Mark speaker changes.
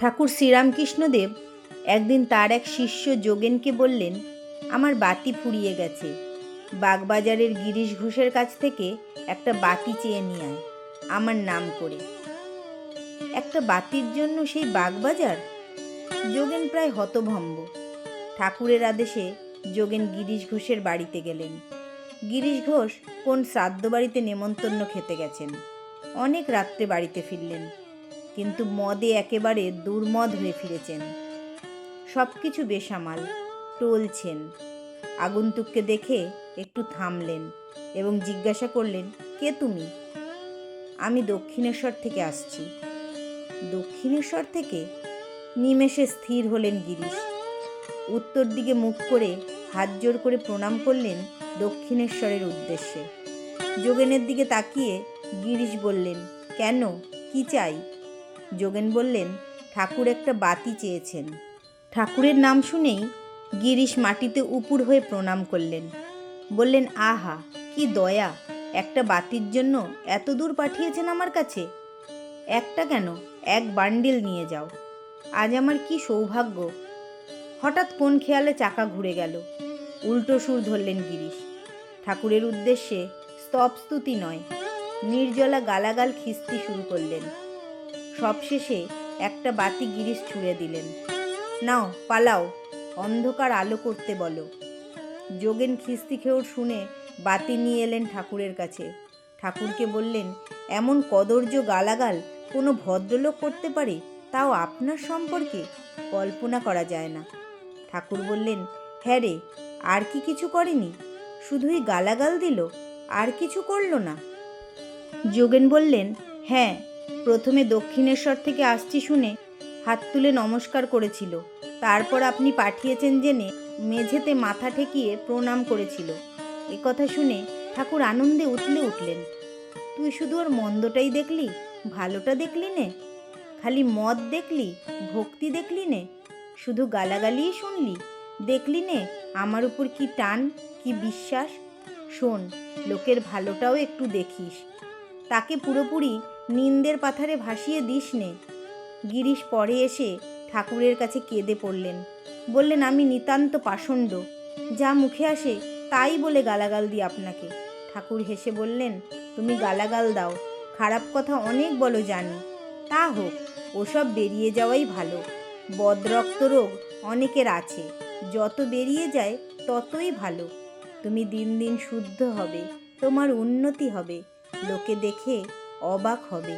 Speaker 1: ঠাকুর শ্রীরামকৃষ্ণদেব একদিন তার এক শিষ্য যোগেনকে বললেন, আমার বাতি ফুরিয়ে গেছে। বাগবাজারের গিরিশ ঘোষের কাছ থেকে একটা বাতি চেয়ে নিয়ে আয়, আমার নাম করে। একটা বাতির জন্য সেই বাগবাজার? যোগেন প্রায় হতভম্ব। ঠাকুরের আদেশে যোগেন গিরিশ ঘোষের বাড়িতে গেলেন। গিরিশ ঘোষ কোন শ্রাদ্ধ বাড়িতে নেমন্তন্ন খেতে গেছেন। অনেক রাত্রে বাড়িতে ফিরলেন। কিন্তু মদে একেবারে দুর্মদ হয়ে ফিরেছেন। সব কিছু বেসামাল, টলছেন। আগন্তুককে দেখে একটু থামলেন এবং জিজ্ঞাসা করলেন, কে তুমি? আমি দক্ষিণেশ্বর থেকে আসছি। দক্ষিণেশ্বর থেকে? নিমেষে স্থির হলেন গিরিশ। উত্তর দিকে মুখ করে হাত জোর করে প্রণাম করলেন দক্ষিণেশ্বরের উদ্দেশ্যে। যোগেনের দিকে তাকিয়ে গিরিশ বললেন, কেন? কি চাই? যোগেন বললেন, ঠাকুর একটা বাতি চেয়েছেন। ঠাকুরের নাম শুনেই গিরিশ মাটিতে উপুর হয়ে প্রণাম করলেন। বললেন, আহা, কি দয়া! একটা বাতির জন্য এত দূর পাঠিয়েছেন আমার কাছে? একটা কেন? এক বান্ডিল নিয়ে যাও। আজ আমার কি সৌভাগ্য! হঠাৎ কোন খেয়ালে চাকা ঘুরে গেল। উল্টো সুর ধরলেন গিরিশ। ঠাকুরের উদ্দেশ্যে স্তবস্তুতি নয়, নির্জলা গালাগাল খিস্তি শুরু করলেন। সবশেষে একটা বাতি গিরিশ ছুঁড়ে দিলেন। নাও, পালাও, অন্ধকার আলো করতে বলো। যোগেন খিস্তি খেয়েও শুনে বাতি নিয়ে এলেন ঠাকুরের কাছে। ঠাকুরকে বললেন, এমন কদর্য গালাগাল কোনো ভদ্রলোক করতে পারে? তাও আপনার সম্পর্কে কল্পনা করা যায় না। ঠাকুর বললেন হ্যাঁ রে, আর কি কিছু করেনি? শুধুই গালাগাল দিল, আর কিছু করল না? যোগেন বললেন হ্যাঁ প্রথমে দক্ষিণেশ্বর থেকে আসছি শুনে হাত তুলে নমস্কার করেছিল। তারপর আপনি পাঠিয়েছেন জেনে মেঝেতে মাথা ঠেকিয়ে প্রণাম করেছিল। কথা শুনে ঠাকুর আনন্দে উঠলে উঠলেন। তুই শুধু ওর মন্দটাই দেখলি? ভালোটা দেখলি নে? খালি মদ দেখলি? ভক্তি দেখলি নে? শুধু গালাগালিই শুনলি? দেখলি নে আমার উপর কি টান, কি বিশ্বাস? শোন, লোকের ভালোটাও একটু দেখিস। তাকে পুরোপুরি নিন্দের পাথারে ভাসিয়ে দিস নে। গিরিশ পরে এসে ঠাকুরের কাছে কেঁদে পড়লেন। বললেন, আমি নিতান্ত পাষণ্ড। যা মুখে আসে তাই বলে গালাগাল দিই আপনাকে। ঠাকুর হেসে বললেন, তুমি গালাগাল দাও। খারাপ কথা অনেক বলো জানি। তা হোক, ওসব বেরিয়ে যাওয়াই ভালো। বদরক্ত রোগ অনেকের আছে। যত বেরিয়ে যায় ততই ভালো। তুমি দিন দিন শুদ্ধ হবে, তোমার উন্নতি হবে। লোকে দেখে অবাক হবে।